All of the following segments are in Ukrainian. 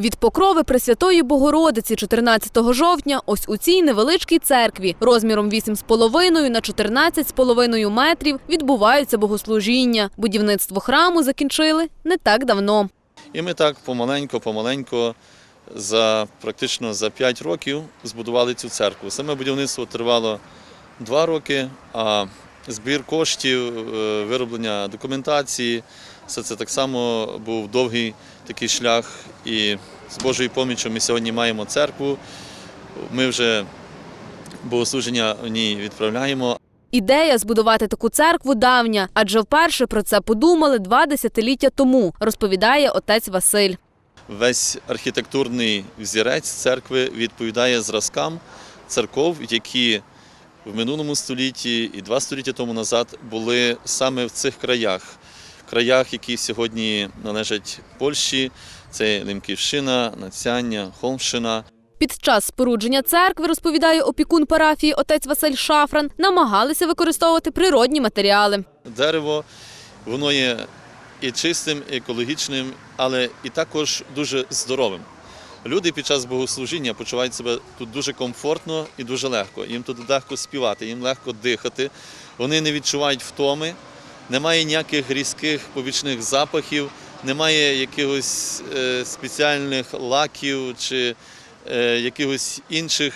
Від покрови Пресвятої Богородиці 14 жовтня ось у цій невеличкій церкві розміром 8,5 на 14,5 метрів відбуваються богослужіння. Будівництво храму закінчили не так давно. І ми так помаленько, помаленько, за практично за 5 років збудували цю церкву. Саме будівництво тривало 2 роки, а збір коштів, е, вироблення документації, все це так само був довгий такий шлях. І з Божою поміччю ми сьогодні маємо церкву. Ми вже богослуження в ній відправляємо, Ідея збудувати таку церкву давня, адже вперше про це подумали два десятиліття тому, розповідає отець Василь. Весь архітектурний взірець церкви відповідає зразкам церков, які в минулому столітті і два століття тому назад були саме в цих краях, краях, які сьогодні належать Польщі. Це Лемківщина, Нацяння, Холмщина. Під час спорудження церкви, розповідає опікун парафії отець Василь Шафран, намагалися використовувати природні матеріали. Дерево, воно є і чистим, і екологічним, але і також дуже здоровим. Люди під час богослужіння почувають себе тут дуже комфортно і дуже легко. Їм тут легко співати, їм легко дихати. Вони не відчувають втоми, немає ніяких різких побічних запахів, немає якихось е, спеціальних лаків чи е, якихось інших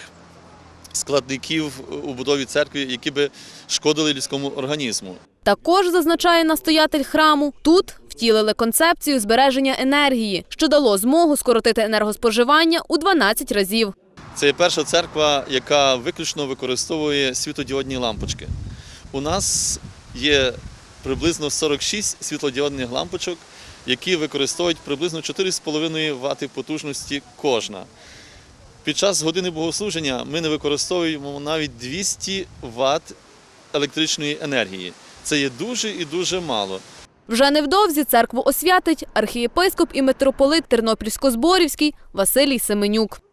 складників у будові церкви, які би шкодили людському організму. Також зазначає настоятель храму, тут втілили концепцію збереження енергії, що дало змогу скоротити енергоспоживання у 12 разів. Це є перша церква, яка виключно використовує світодіодні лампочки. У нас є приблизно 46 світлодіодних лампочок, які використовують приблизно 4,5 Вт потужності кожна. Під час години богослуження ми не використовуємо навіть 200 Вт електричної енергії. Це є дуже і дуже мало. Вже невдовзі церкву освятить архієпископ і митрополит Тернопільсько-Зборівський Василій Семенюк.